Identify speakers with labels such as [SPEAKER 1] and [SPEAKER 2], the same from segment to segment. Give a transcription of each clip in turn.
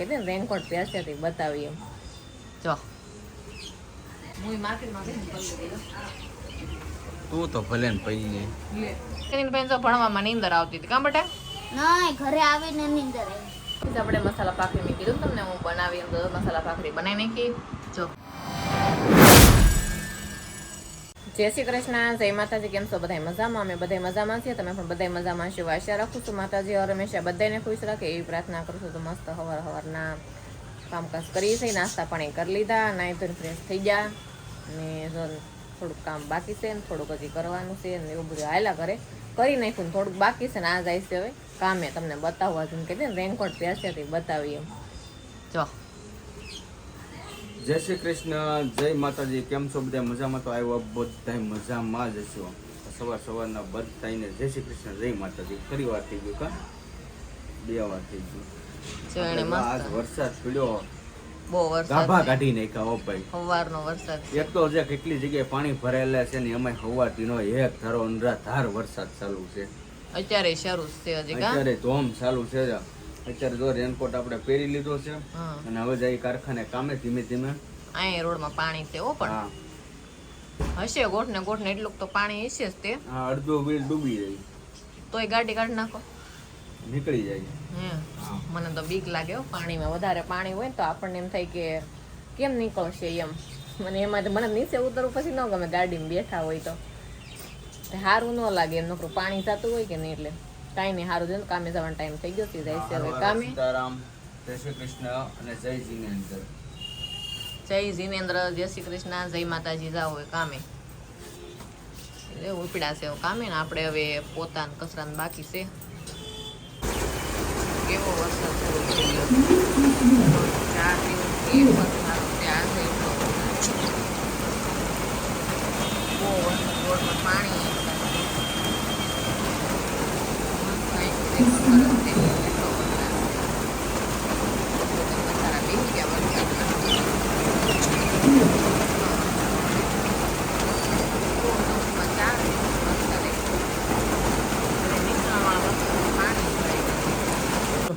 [SPEAKER 1] દે ને રેનકોટ પહેરશે તે બતાવી એમ. જો.
[SPEAKER 2] તું તો ભલે ને પૈ જાય
[SPEAKER 1] એની બેન તો ભણવામાં નીંદર આવતી હતી કાં બટા?
[SPEAKER 3] ના ઘરે આવીને નીંદર આવી.
[SPEAKER 1] આપણે મસાલા ભાખરી મેં કીધું ને તમને હું બનાવી એમ તો મસાલા ભાખરી બનાવી નાખી. જય શ્રી કૃષ્ણ, જય માતાજી, કેમ છો? બધા મજામાં? અમે બધા મજામાં છીએ. તમે પણ બધા મજામાં છો? આશા રાખું છું માતાજી હવે હંમેશા બધાને ખુશ રાખે. એવી પ્રાર્થના કરું છું તો મસ્ત હવાર હવારના કામકાજ કરી છે. નાસ્તા પાણી કરી લીધા. નાઈ ધોઈને ફ્રેશ થઈ ગયા. અને થોડુંક કામ બાકી છે ને થોડુંક હજી કરવાનું છે ને એવું બધું હાયલા કરે કરી નાખ્યું થોડુંક બાકી છે ને આ જાય છે હવે. કામે તમને બતાવવા જેમ કે રેનકોટ પહેરશે તે બતાવીએ. જો.
[SPEAKER 2] જય શ્રી કૃષ્ણ જય માતાજી કેમ છો બધા? મજામાં તો આવ્યો બધા મજામાં જ છો સવાર સવારના બધાને જય શ્રી કૃષ્ણ જય માતાજી. ફરી વાર થઈ ગયું કા? બે વાર થઈ ગયું. આજ વરસાદ પડ્યો.
[SPEAKER 1] બહુ વરસાદ
[SPEAKER 2] ગાભા કાઢી નાખ્યા હો ભાઈ.
[SPEAKER 1] સવારનો વરસાદ
[SPEAKER 2] એક તો જે કેટલી જગ્યાએ પાણી ભરાયેલા છે ને એમાં હવાથી નો એક ધારો ધાર વરસાદ ચાલુ છે.
[SPEAKER 1] અત્યારે શરૂ છે હજી
[SPEAKER 2] અત્યારે ધોમ ચાલુ છે. અત્યારે જો રેનકોટ આપણે પહેરી લીધો છે અને હવે જઈ કારખાને કામે ધીમે ધીમે.
[SPEAKER 1] અહીંયા રોડમાં પાણી છે ઓ પણ. હશે ગોઠ ને ગોઠ ને એટલું તો પાણી હશે જ તે.
[SPEAKER 2] હા અડધો વ્હીલ ડૂબી જાય.
[SPEAKER 1] તોય ગાડી કાઢી નાખો.
[SPEAKER 2] નીકળી જાય.
[SPEAKER 1] મને તો બીક લાગે હો પાણીમાં વધારે પાણી હોય તો આપણને એમ થાય કે કેમ નીકળશે એમ. મને એમાં મને નીચે ઉતરવું પછી ન ગમે ગાડીમાં બેઠા હોય તો. સારું ન લાગે એમ નોકરું પાણી થતું હોય કે નહીં એટલે. કાંઈ નહીં સારું થયું કામે જવાનો ટાઈમ થઈ ગયો જાય છે હવે કામે?
[SPEAKER 2] જય શ્રી કૃષ્ણ અને જય જીનેન્દ્ર.
[SPEAKER 1] જય જીનેન્દ્ર જય શ્રી કૃષ્ણ જય માતાજી જાઓ હવે કામે. એટલે ઉપડ્યા છે કામે ને આપણે હવે પોતાના કચરાને બાકી છે. કેવો વરસાદ શરૂ થઈ ગયો? ચાર દિવસથી વરસાદ છે, આજે એટલો બહુ વરસાદ, પાણી એટલો વરસાદ છે. એટલો વરસાદ છે. બધા બેસી ગયા વરસાદમાં.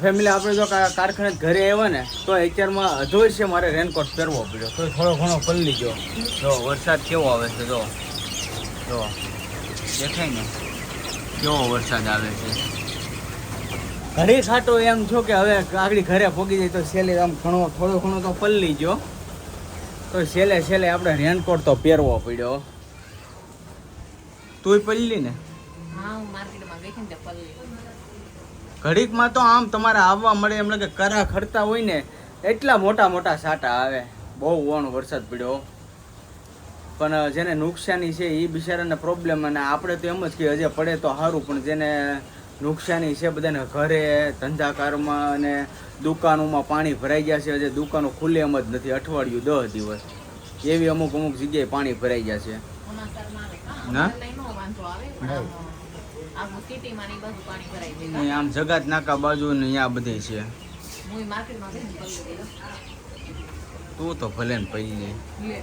[SPEAKER 2] ફેમિલી આપણે જો કારખાને ઘરે આવ્યા ને, તો અત્યારમાં અધો છે મારે રેનકોટ પહેરવો પડ્યો. તો થોડો ઘણો પલ્લી ગયો જો, વરસાદ કેવો આવે છે, જો. જો, દેખાય ને? કેવો વરસાદ આવે છે. ઘરે ખાટો એમ છો કે હવે આગળ ઘરે પોગી જાય તો છેલ્લે આમ ઘણો, થોડો ઘણો તો પલ્લી ગયો તો છેલ્લે છેલ્લે આપણે રેનકોટ તો પહેરવો પડ્યો. તુંય પલ્લી ને?
[SPEAKER 1] હું માર્કેટમાં ગઈ ને પલ્લી
[SPEAKER 2] ઘડીકમાં તો આમ તમારે આવવા મળે. એમ લાગે કરા ખડતા હોય ને એટલા મોટા મોટા સાટા આવે. બહુ ઓણ વરસાદ પડ્યો. પણ જેને નુકસાની છે એ બિચારાને પ્રોબ્લેમ અને આપણે તો એમ જ કે હજે પડે તો સારું પણ જેને નુકસાની છે બધાને ઘરે ધંધાકારમાં અને દુકાનોમાં પાણી ભરાઈ ગયા છે. હજે દુકાનો ખુલ્લે એમ જ નથી. અઠવાડિયું દસ દિવસ. એવી અમુક અમુક જગ્યાએ પાણી ભરાઈ ગયા છે.
[SPEAKER 1] કા?
[SPEAKER 2] ના?
[SPEAKER 1] આખું સિટીમાં ને બાજુ પાણી ભરાઈ જાય
[SPEAKER 2] ને? આમ જગાત નાકા બાજુ ને અહીંયા બધે છે.
[SPEAKER 1] હું માર્કેટમાં ગઈ ને
[SPEAKER 2] તું તો ભલે ને પૈ જાય.
[SPEAKER 1] લે.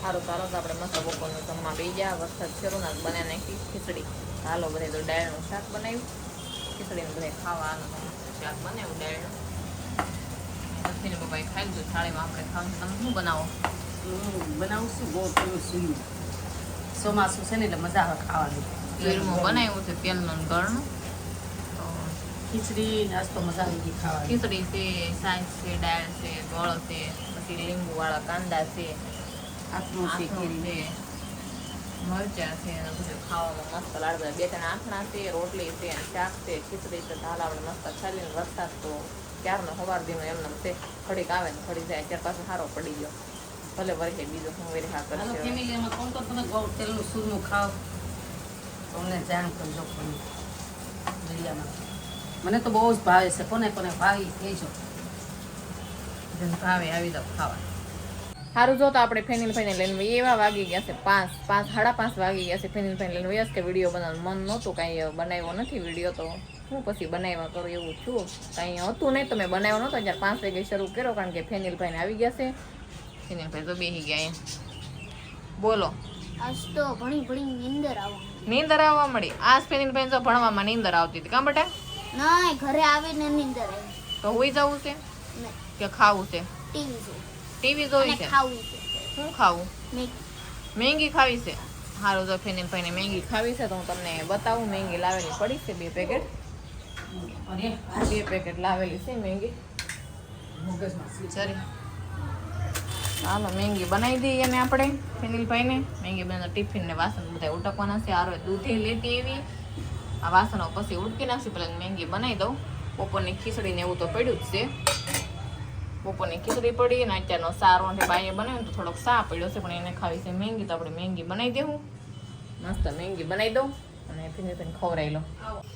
[SPEAKER 1] સારું સારું તો આપણે મસ્ત બપોરનું જમવા બેસી ગયા. વરસાદ શરૂ ના બને નાખી ખીચડી. હાલો બધે તો ડાળનું શાક બનાવ્યું. ખીચડીને બધે ખાવાનું શાક બનાવ્યું ડાળનું લક્ષ્મીને પપ્પાએ ખાઈ લીધું થાળીમાં આપણે ખાવાનું તમે શું બનાવો?
[SPEAKER 4] હું બનાવું છું બહુ પેલું સીંગું ચોમાસું છે ને એટલે મજા આવે ખાવાની.
[SPEAKER 1] તેલમાં બનાવ્યું છે તેલનું ગળનું
[SPEAKER 4] ખીચડી નાસ્તો મજા આવી ગઈ
[SPEAKER 1] ખીચડી છે સાંજ છે દાળ છે ગોળ છે પછી લીંબુ વાળા કાંદા છે
[SPEAKER 4] આથરું છે કેરી.
[SPEAKER 1] મરચા છે અને બધું ખાવામાં મસ્ત લાડવા બે ત્રણ આંખણા છે રોટલી છે શાક છે ખીચડી છે દાલ આપણે મસ્ત ખાલી વરસાદ તો ક્યારનો સવાર દીનો એમને છે. ખડીક આવે ને ખડી જાય ત્યાર પાછો સારો પડી ગયો. ભલે વરખે બીજો હું વેરી હા
[SPEAKER 4] હાલો
[SPEAKER 1] કરશે.
[SPEAKER 4] ફેમિલીમાં કોણ કોણ તમે તેલનું સૂરનું ખાવ. તો અમને જાણ કરજો કોને વિડીયામાં મને તો બહુ જ ભાવે છે. કોને કોને ભાવી કહેજો
[SPEAKER 1] જેને ભાવે આવી દો ખાવા. સારું જો તો આપણે ફેનિલ ફાઇનલ લઈને એવા વાગી ગયા છે પાંચ પાંચ સાડા પાંચ વાગી ગયા છે ફેનિલ ફાઇનલ લઈને વયસ કે વીડિયો બનાવવાનું મન નહોતું. કાંઈ બનાવ્યો નથી વીડિયો તો. હું પછી બનાવ્યા કરું એવું છું. કાંઈ હતું નહીં. તો મેં બનાવ્યો નહોતો. જ્યારે પાંચ વાગે શરૂ કર્યો કારણ કે ફેનિલ ભાઈને આવી ગયા છે. ફેનિલ ભાઈ તો બેસી ગયા એમ. બોલો.
[SPEAKER 3] આજ તો ઘણી ઘણી નીંદર આવવાની
[SPEAKER 1] નીંદર આવવા મળી. આજ ફેનિલ બેન તો ભણવામાં નીંદર આવતી હતી. કાં બટા?
[SPEAKER 3] ના ઘરે આવીને નીંદર આવી.
[SPEAKER 1] તો હોઈ જવું છે? કે ખાવું છે?
[SPEAKER 3] ટીવી જો
[SPEAKER 1] ટીવી જોઈ છે?
[SPEAKER 3] ખાવું છે.
[SPEAKER 1] શું ખાવું?
[SPEAKER 3] મેંગી.
[SPEAKER 1] ખાવી છે? હારું જો ફેની ભાઈને મેંગી ખાવી છે તો હું તમને બતાવું. મેંગી લાવેલી પડી છે બે પેકેટ. બે પેકેટ લાવેલી છે મેંગી.
[SPEAKER 4] મગજમાં
[SPEAKER 1] ચાલો મેંગી બનાવી દઈએ ને આપણે, ફેનિલભાઈને. મેંગી બનાવતા ટિફિન ને વાસણ બધા ઉટકવાના છે. આરો દૂધે લેતી એવી આ વાસણો પછી ઉટકી નાખશું. પેલા મેંગી બનાવી દઉં. બપોરની ખીચડી ને એવું તો પડ્યું જ છે. બપોરની ખીચડી પડી અને અત્યારનો સારો અને બાઈએ બનાવ્યો તો થોડોક સા પડ્યો છે, પણ એને ખાવી છે મેંગી. તો આપણે મેંગી બનાવી દેવું. મસ્ત મેંગી બનાવી દઉં. અને ફિનિશિંગ ખવડાવી લો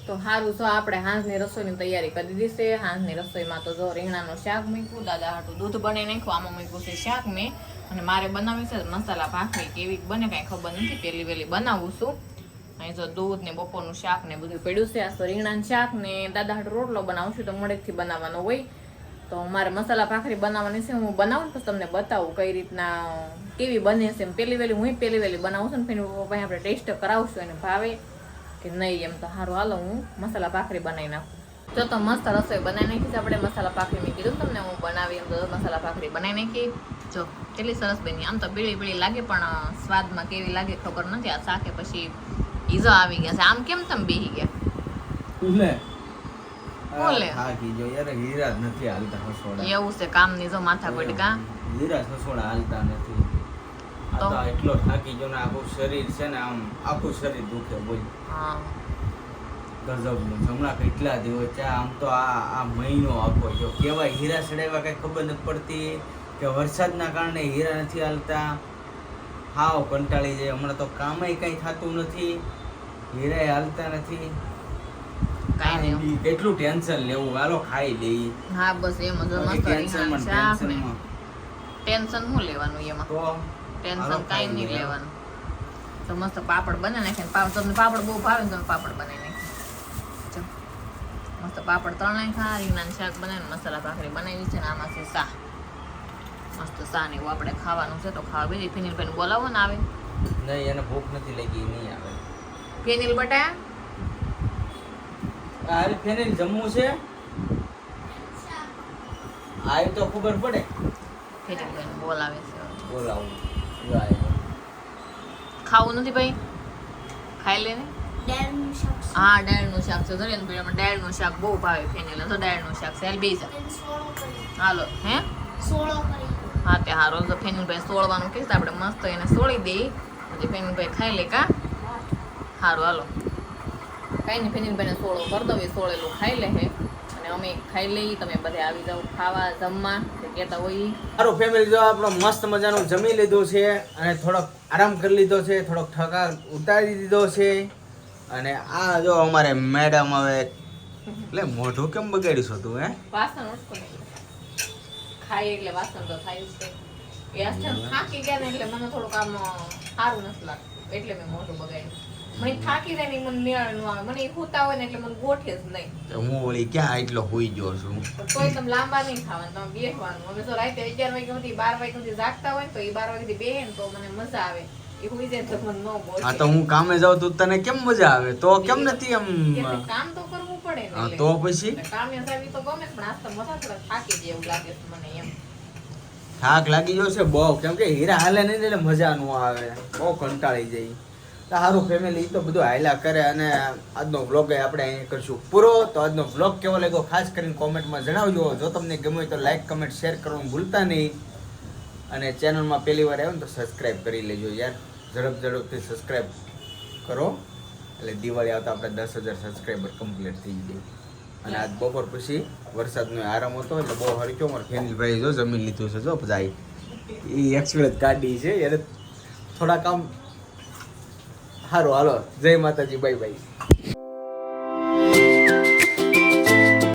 [SPEAKER 1] તો સારું જો આપણે હાંજની રસોઈની તૈયારી કરી દીધી છે. હાંજની રસોઈમાં તો જો રીંગણાનું શાક મૂક્યું, દાદા હાટું દૂધ બને નાખ્યું, આમાં મૂક્યું છે શાક મેં. અને મારે બનાવી છે મસાલા ભાખરી કેવી બને કાંઈ ખબર નથી. પહેલી વહેલી બનાવું છું. અહીં જો દૂધ ને બપોરનું શાક ને બધું પડ્યું છે. આ તો રીંગણાનું શાક ને દાદા હાટું રોટલો બનાવું છું તો મોડેકથી બનાવવાનો હોય. તો મારે મસાલા ભાખરી બનાવવાની છે, હું બનાવું પછી તમને બતાવું કઈ રીતના કેવી બને છે. એમ વહેલી હું પહેલી વહેલી બનાવું છું ને ભાઈ આપણે ટેસ્ટ કરાવશું એને ભાવે. કે નહીં એમ તો સારું હાલો હું મસાલા ભાખરી બનાવી નાખું. જો તો મસ્ત રસોઈ બનાવી નાખી છે. આપણે મસાલા ભાખરી મેં કીધું તમને હું બનાવી એમ તો મસાલા ભાખરી બનાવી નાખી. જો કેટલી સરસ બની. આમ તો બીળી બીળી લાગે પણ સ્વાદમાં કેવી લાગે ખબર નથી. આ શાકે પછી ઈઝો આવી ગયા છે. આમ કેમ તમે બેહી ગયા? એવું છે કામની જો માથા પડી કા
[SPEAKER 2] હીરા સસોડા હાલતા નથી.
[SPEAKER 1] તો?
[SPEAKER 2] એટલો થાકી ગયો ને આખું શરીર છે ને આમ આખું શરીર દુખે બોલ.
[SPEAKER 1] હા.
[SPEAKER 2] ગજબનું. હમણાં કેટલા દિવસ છે આમ તો આ આ મહિનો આખો જો. કેવા હીરા સડાવ્યા કઈ ખબર નથી પડતી કે વરસાદના કારણે હીરા નથી હાલતા. હાવ કંટાળી જાય. હમણાં તો કામે કઈ થતું નથી. હીરા હાલતા નથી.
[SPEAKER 1] કાંઈ નહીં.
[SPEAKER 2] કેટલું ટેન્શન લેવું? હાલો ખાઈ લઈ
[SPEAKER 1] હા બસ એમ જ મસ્ત ટેન્શન શું લેવાનું એમાં?
[SPEAKER 2] તો?
[SPEAKER 1] ટેન્શન કાંઈ નહીં લેવાનું તો મસ્ત પાપડ બનાવી નાખે પાપડ તમને પાપડ બહુ ભાવે તમે પાપડ બનાવી નાખે મસ્ત પાપડ ત્રણ નાખ્યા રીંગણા શાક બનાવીને મસાલા ભાખરી બનાવી છે ને આમાં છે શાહ મસ્ત સા ને એવું આપણે ખાવાનું છે તો ખાવા બીજી ફિનિલ ભાઈને બોલાવો ને આવે.
[SPEAKER 2] નહીં એને ભૂખ નથી લાગી નહીં આવે.
[SPEAKER 1] ફિનિલ બટા?
[SPEAKER 2] આ ફેનિલ જમવું છે? આવી તો ખબર પડે.
[SPEAKER 1] ફેનિલ બોલાવે છે.
[SPEAKER 2] બોલાવું.
[SPEAKER 1] ખાવું નથી ભાઈ? ખાઈ લે ને?
[SPEAKER 3] છે.
[SPEAKER 1] હા ડાળનું શાક છે. ને પીળામાં ડાળનું શાક બહુ ભાવે ફેનિલ તો ડાળનું શાક છે. બે
[SPEAKER 3] કરી
[SPEAKER 1] હાલો હે?
[SPEAKER 3] સોળો
[SPEAKER 1] હા તે હારો તો ફેનુભાઈ સોળવાનું કહીશ આપણે મસ્ત એને સોળી દઈ પછી ફેનુભાઈ ખાઈ લે કા? સારું હાલો. કાંઈ નહીં ફેનુભાઈને સોળો કરી દઉં. એ સોળેલું ખાઈ લે હે. અને અમે ખાઈ લઈ તમે બધે આવી જાઓ ખાવા જમવા કહેતા હોય.
[SPEAKER 2] મારું ફેમિલી જો આપણો મસ્ત મજાનું જમી લીધું છે અને થોડોક આરામ કરી લીધો છે થોડોક થકા ઉતારી દીધો છે. અને આ જો અમારે મેડમ હવે એટલે મોઢું કેમ બગાડ્યું છો તું હે?
[SPEAKER 1] વાસણ ખાઈ એટલે વાસણ તો થાય છે. એ ગયા ને એટલે મને થોડુંક આમ સારું નથી લાગતું એટલે મેં મોઢું બગાડ્યું. મને થાકી જાય ને મને મેળ ન આવે. મને એ હોય ને એટલે મને ગોઠે જ નહીં.
[SPEAKER 2] હું વળી ક્યાં એટલો હોઈ ગયો છું?
[SPEAKER 1] પણ તમે લાંબા નહીં ખાવાનું તમે બેસવાનું અમે તો રાતે અગિયાર વાગ્યા સુધી બાર વાગ્યા સુધી જાગતા હોય ને તો એ બાર વાગ્યા સુધી બેહે ને તો મને મજા આવે. એ હુઈ જાય તો મને ન બોલે
[SPEAKER 2] હા તો હું કામે જાઉં તો તને કેમ મજા આવે? તો કેમ નથી એમ?
[SPEAKER 1] કામ તો કરવું પડે
[SPEAKER 2] હા, તો પછી?
[SPEAKER 1] કામે તો ગમે પણ આજ તો થોડા થાકી જાય એવું લાગે છે મને એમ.
[SPEAKER 2] થાક લાગી ગયો છે બહુ. કેમ કે હીરા હાલે નહીં એટલે મજા ન આવે. બહુ કંટાળી જાય. સારું ફેમિલી તો બધું હાયલા કરે અને આજનો વ્લોગ આપણે અહીં કરશું પૂરો. તો આજનો વ્લોગ કેવો લાગ્યો ખાસ કરીને કોમેન્ટમાં જણાવજો. જો તમને ગમે તો લાઈક કમેન્ટ શેર કરવાનું ભૂલતા નહીં. અને ચેનલમાં પહેલી વાર આવ્યો ને તો સબસ્ક્રાઈબ કરી લેજો યાર. ઝડપ ઝડપથી સબસ્ક્રાઈબ કરો. એટલે દિવાળી આવતા આપણે દસ હજાર સબસ્ક્રાઈબર કમ્પ્લીટ થઈ જાય અને આજ બપોર પછી વરસાદનો આરામ હતો એટલે બહુ હરક્યો. મારો ફેનિલભાઈ જો જમીન લીધું છે જો જાય એ એક્સપ્રેસ ગાડી છે. એને થોડા કામ હારો હાલો. જય માતાજી બાય બાય.